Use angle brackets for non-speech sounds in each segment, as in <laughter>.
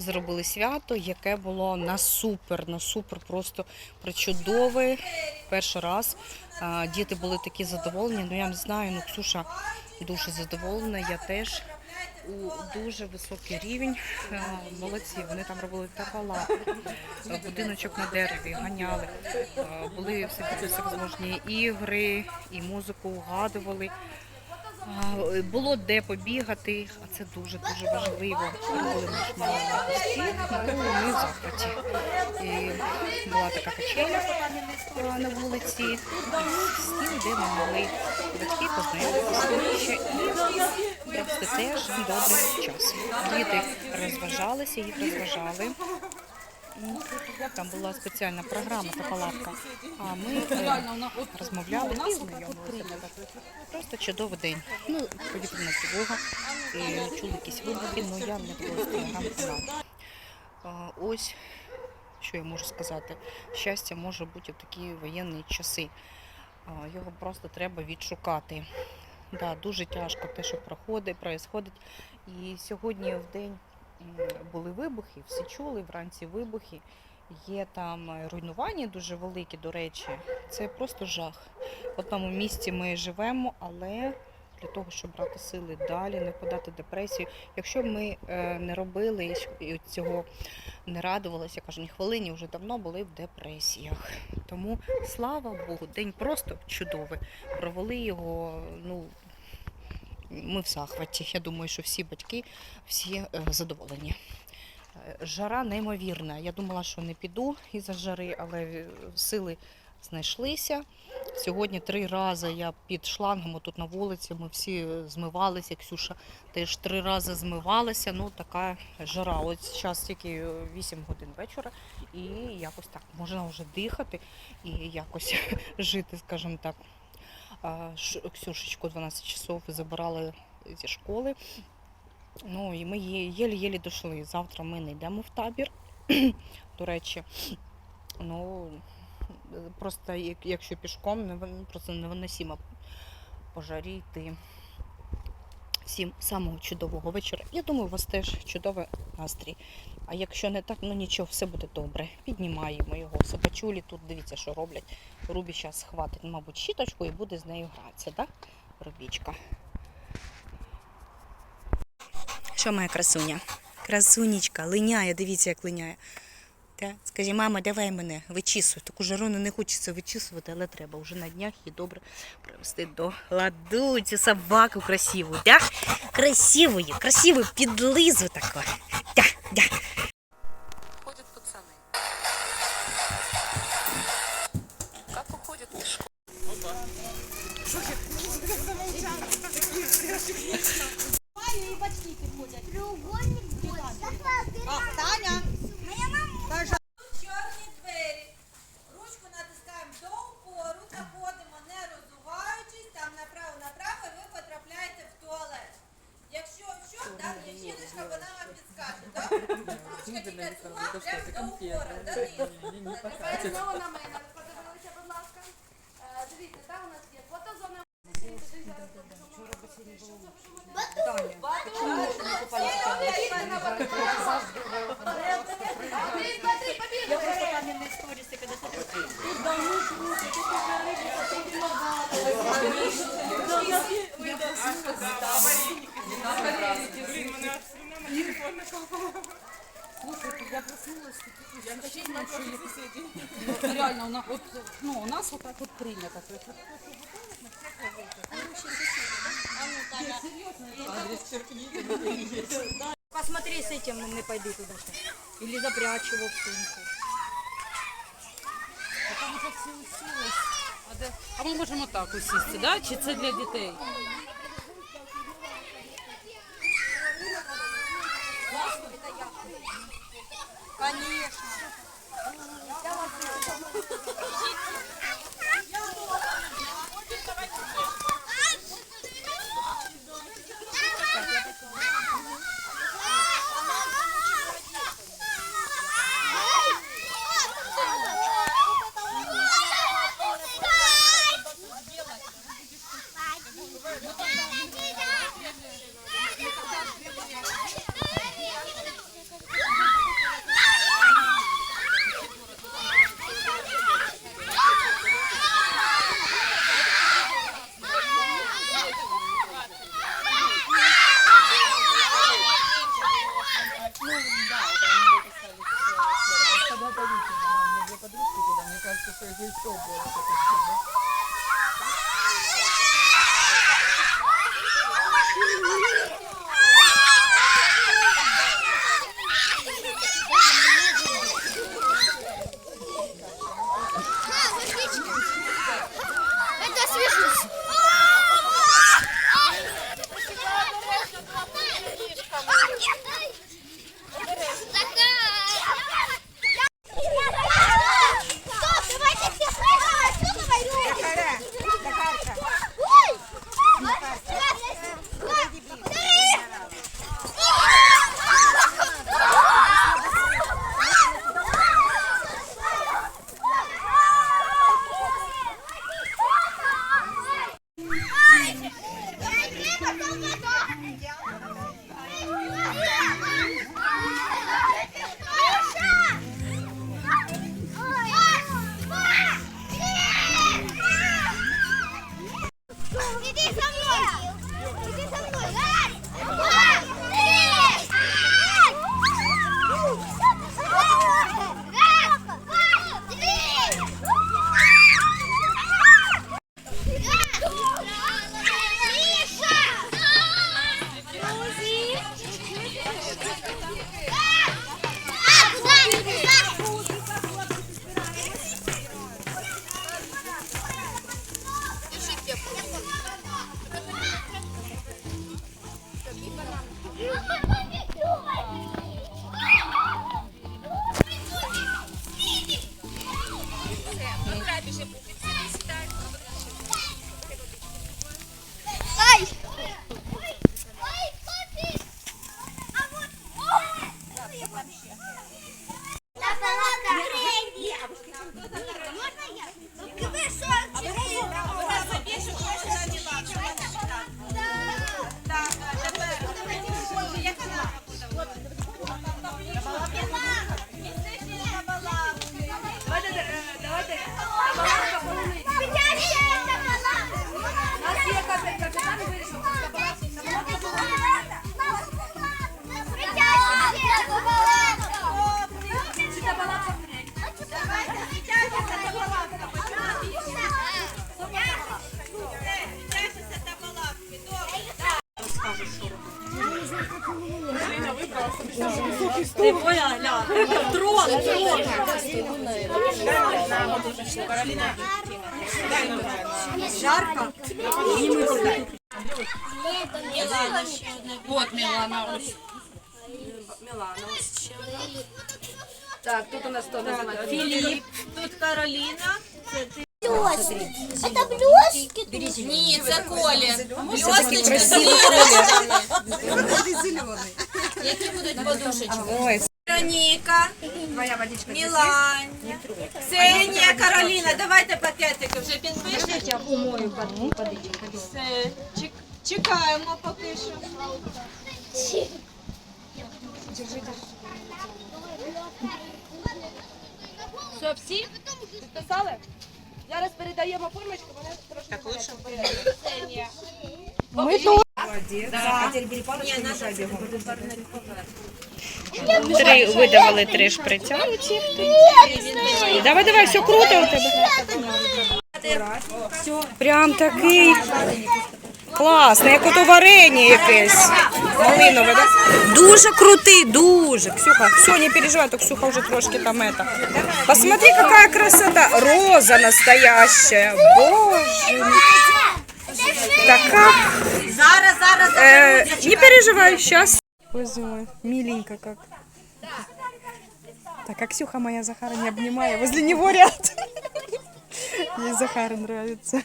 зробили свято, яке було на супер, на супер, просто причудове. Перший раз діти були такі задоволені. Ну я не знаю, ну Ксюша дуже задоволена. Я теж у дуже високий рівень. Молодці, вони там робили такала, будиночок на дереві, ганяли. Були всі всевозможні ігри і музику угадували. Було де побігати, а це дуже дуже важливо. Коли ми мали ми захваті. І була така качеля на вулиці, стіл, де ми могли батьки познайомитися і провести теж добрий час. Діти розважалися, їх розважали. Там була спеціальна програма така лапка. А ми е, розмовляли і знайомилися. Просто чудовий день. Ну, повітряна тривога, і чули якісь вибухи, але я не було телеграм-канал. Ось що я можу сказати. Щастя може бути в такі воєнні часи. Його просто треба відшукати. Да, дуже тяжко те, що проходить, происходить. І сьогодні в день були вибухи, всі чули вранці вибухи. Є там е, руйнування дуже великі, до речі. Це просто жах. В одному місці ми живемо, але для того, щоб брати сили далі, не подати депресію. Якщо ми е, не робили і цього, не радувалися, я хвилині вже давно були в депресіях. Тому слава Богу, день просто чудовий. Провели його. Ну ми в захваті. Я думаю, що всі батьки всі е, задоволені. Е, Жара неймовірна. Я думала, що не піду із-за жари, але е, сили знайшлися. Сьогодні три рази я під шлангом тут на вулиці. Ми всі змивалися. Ксюша теж три рази змивалася. Ну така жара. Ось зараз тільки 8 годин вечора, і якось так можна вже дихати і якось <laughs> жити, скажімо так. Ксюшечку 12 часов забирали зі школи. Ну і ми єлі-єлі дійшли. Завтра ми не йдемо в табір. <clears throat> До речі, ну просто якщо пішком, просто невиносимо по жарі йти. Всім самого чудового вечора. Я думаю, у вас теж чудовий настрій. А якщо не так, ну нічого, все буде добре. Піднімаємо його. Собачулі тут дивіться, що роблять. Рубі зараз схватить, мабуть, щіточку і буде з нею гратися, так? Рубічка. Що моя красуня? Красунечка, линяє, дивіться, як линяє. Та? Скажи, мама, давай мене вичісуй. Таку жарону не хочеться вичісувати, але треба вже на днях її добре привести до ладу. Цю собаку красиву, да? Красивую, красивую, підлизу таку. Да, да. Ходят пацаны. Как уходят из школы? Треугольник будет. А, Таня, Чорні двері. Ручку натискаємо до упору, заходимо, не розуваючись, там направо-направо, і ви потрапляєте в туалет. Якщо що, там є жіночка, вона вам підскаже. Добре? Ручка тільки суга, прямо до упору, донизу. Тепер знову на мене. Подивилися, будь ласка. Е, Дивіться, там у нас є фотозона. Смотри, смотри, побігли. Реально, у нас, вот, ну, у нас вот так вот принято. То есть, вот, Посмотри с этим, не пойду туда. Или запрячь его в сумку. а там вже всі усілись. А, де... а ми можемо так усісти, да? чи це для дітей? 把你。Это тут у нас хто називається? Філіп. Тут Кароліна. Это блестки? Ні, це Колін. Які будуть подушечки? Ой, Вероніка, Мілань, Ксенія, Кароліна, давайте пакетики вже підпишіть. Все, чек- чекаємо поки що. Все, всі? Підписали? Зараз передаємо формочку, вона трошки Ксенія. три видавали три шприця. Давай, давай, все круто у тебе. Прям такий класний, як ото варення якесь. Малинове, да? Дуже крутий, дуже. Ксюха, все, не переживай, то Ксюха уже трошки там это. Посмотри, какая красота. Роза настоящая. Боже. Такая. Зараз, зараз, Э, не переживай, сейчас. Боже мой, миленько как. Так, а Ксюха моя Захара не обнимая, возле него ряд. <laughs> Ей Захар нравится.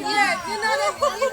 Впізнала. Ні, не надо,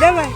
давай.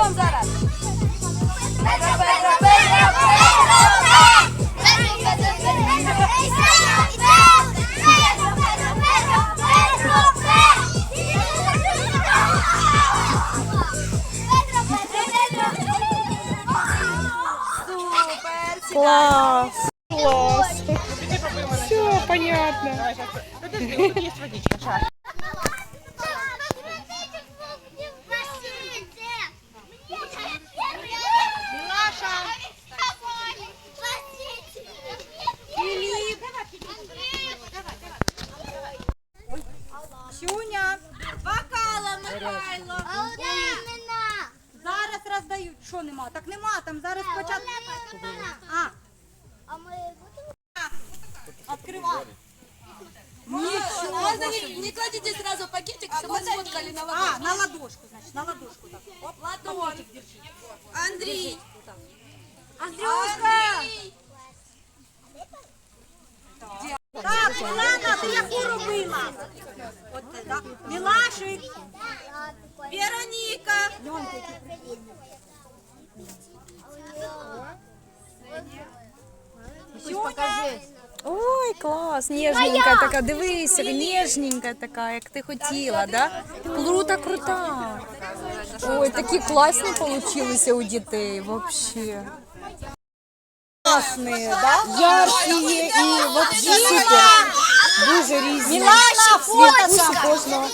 разом зараз. Петро, Петро, Петро, Супер, сідаємо. Клас. Клас. Все понятно. Сюня, Що нема? Так нема, там зараз спочатку. А, А ми будемо? відкривай. Можно не, не кладите сразу пакетик, чтобы мы сфоткали на А, ладошку. на ладошку, значить, на ладошку так. Оп, Ладонь. Андрей. Андрюшка! Андрей. Мілана, ти яку робила? От? Мілашик. Вероніка. Ой, клас, ніжненька така, дивися, ніжненька така, як ти хотіла, да? Крута, крута. Ой, такі класні получилися у дітей, вообще. Класні, да? Яркі є і вообще супер. Дуже різні. Мілана, Вкусу кожного.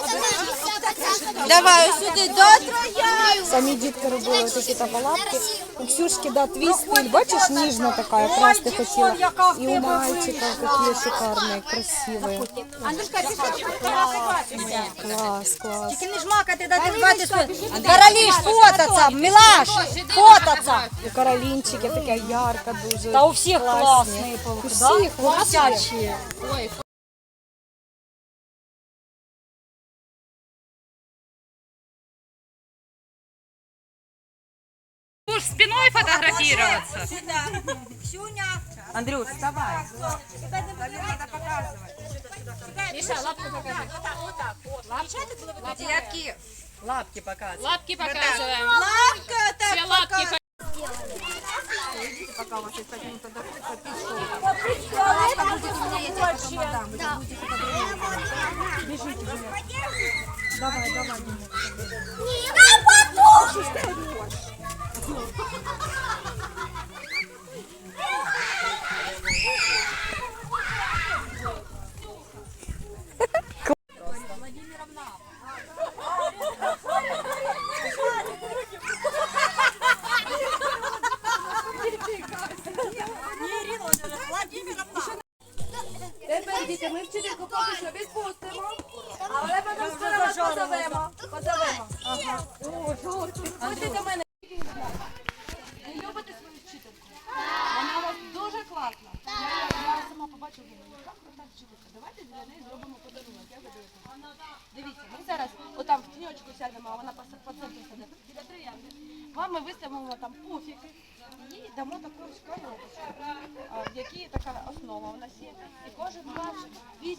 Давай сюди до троян. Самі дітки робили такі табалапки. У Ксюшки, да, твій стиль, бачиш, ніжна така, якраз ти хотіла. І у мальчика такі шикарні, красиві. Андрюшка, ти що фотографуватися? Клас, клас. Тільки не жмакати, дати звати свої. Королі ж фототься, Мілаш, фототься. І Каролінчики таке ярка дуже. Та у всіх класні. У всіх вообще. Будешь спиной фотографироваться. Сюда. Андрюш, вставай. Сюда. Миша, лапку покажи. Вот так, вот так. Лапки. Детки. Лапки показывай. Лапки показываем. Лапка так Все лапки пока у вас есть один подоходит, попить Лапка будет у меня есть от мадам. Бежите, Давай, давай. Не. ハハハハ!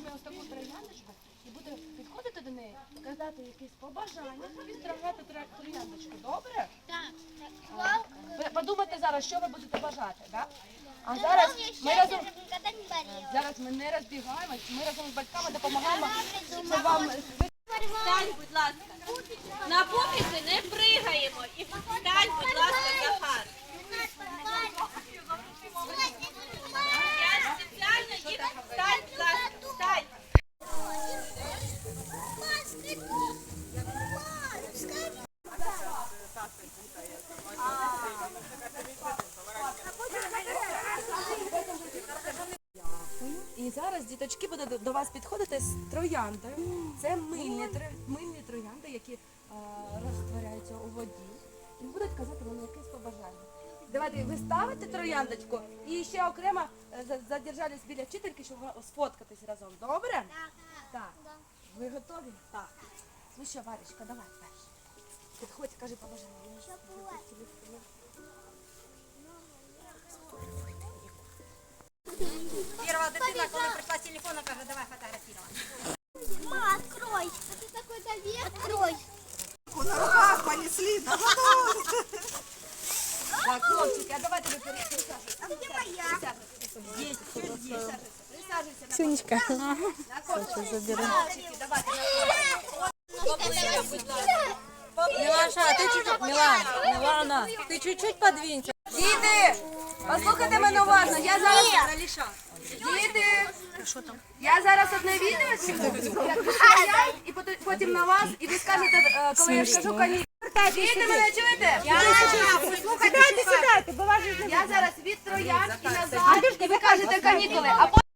Візьме ось таку трояндочку і буде підходити до неї, казати якісь побажання і стравати трояндочку. Добре? Ви подумайте зараз, що ви будете бажати, так? А зараз ми разом зараз ми не розбігаємось, ми разом з батьками допомагаємо, щоб вам Встань, будь ласка. На пуфіки не пригаємо. І встань, будь ласка, Захар. Я спеціально їх встань, будь ласка, встань. І зараз діточки будуть до- вас підходити з трояндою. Це мильні, тро- мильні троянди, які е, розтворяються у воді. І будуть казати вам якесь побажання. Давайте ви ставите трояндочку і ще окремо е, за- задержались біля вчительки, щоб ви- сфоткатись разом. Добре? Так. Ви готові? Так. Ну що, Варечка, давай перше. Підходь, кажи побажання. Перша дитина, коли прийшла з телефону, каже, давай фотографувати. Ма, открой. Это такой-то век. Открой. Так, хлопчики, а давайте ви пересажуйтесь. Ксюнечка. Сейчас заберу. Мілаша, ти чуть-чуть, Мілана, Мілана, ти чуть-чуть подвинься. Діти, послухайте мене уважно, я зараз... Діти, я зараз одне відео зніму, і потім на вас, і ви скажете, е, коли я скажу канікули. Діти, мене чуєте? Сідайте, сідайте, бо вас Я зараз від троян і назад, і ви кажете канікули, а потім...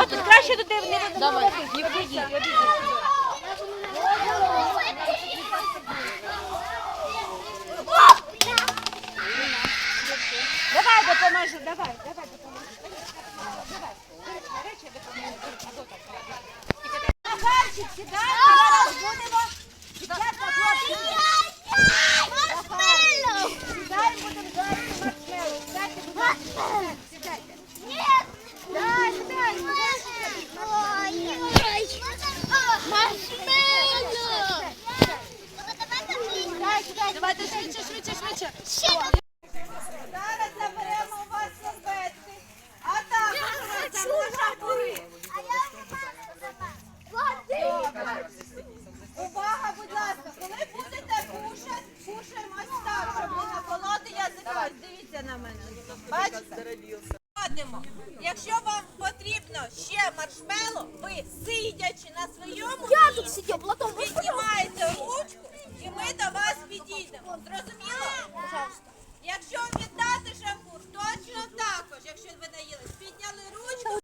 От краще туди не Давай. Давай допоможу, давай, давай допоможу. Давай, речі допоможу. Хлопчик, сідаємо, зараз будемо. Дівчатка, хлопчик. Сідаємо, будемо жарити маршмеллоу. Сідайте, будь ласка, сідайте. Да, сідай, Давайте швидше, швидше, швидше. Зараз заберемо у вас серветки. А також візьмемо шампури. Увага, будь ласка, коли будете кушати, кушаємо ось так, щоб не наколоти язика. Ось Дивіться на мене. Бачите? Ходимо. Якщо вам потрібно ще маршмело, ви сидячи на своєму Я тут місці, сидів, Платон, ви піднімаєте ручку і ми до вас підійдемо. Зрозуміло? Якщо віддати шампур, точно також, якщо ви наїлись, підняли ручку.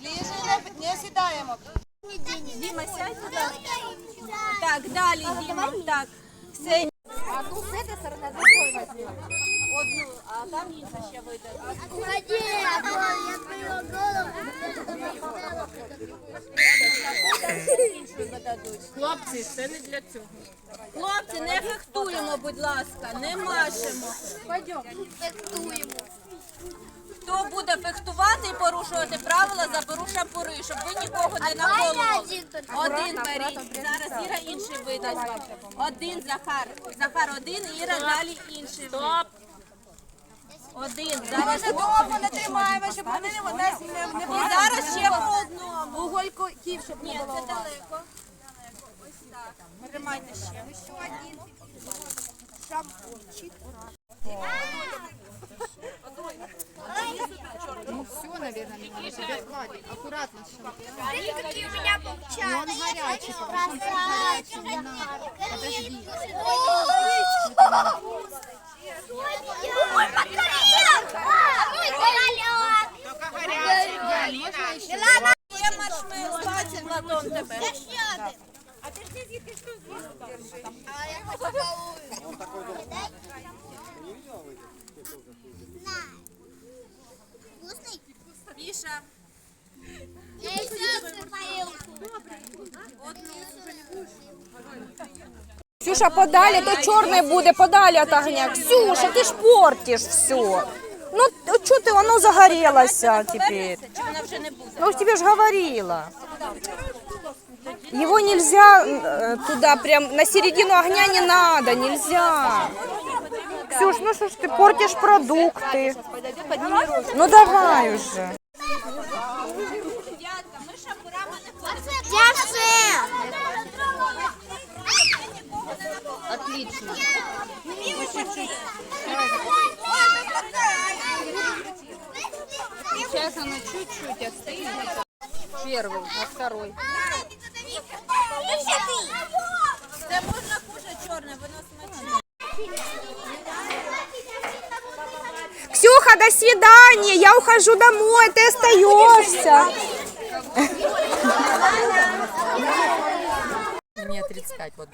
Ближе не, не сідаємо. Діма, сядь сюди. Так, далі, Діма. Так. Ксенія. А ну з цієї сторони другой возьми. Одну, а там інша ще вийде. Уходи, я твою голову. Хлопці, це не для цього. Хлопці, не фехтуємо, будь ласка, не машемо. Фехтуємо. Хто буде фехтувати і порушувати правила, заберу шампури, щоб ви нікого не наколували. Один беріть. Зараз Іра інший видасть вам. Один Захар. Захар один, Іра далі інший. Стоп. Один. Зараз Довго не тримаємо, щоб вони не нас не, не І зараз ще по одному. Вугольку ків, щоб Ні, це далеко. Далеко. Ось так. Тримайте ще. Смотри, какие у меня получаются. И он горячий, потому что он горячий, не надо. Подожди. Ксюша, подалі, то чорне буде, подалі від огня. Ксюша, ти ж портиш все. Ну, що ти, воно загорелося тепер. Чи вона вже не буде? Ну, тебе ж говорила. Его нельзя э, туда прям на середину огня не надо, нельзя. Ксюш, ну что ж ты портишь продукты? Ну давай уже. Сейчас оно чуть-чуть остынет. Первый, а второй. Це можна кушати чорне, воно. Ксюха, до свидания, я ухожу домой, ты остаешься. Мне 35 вот.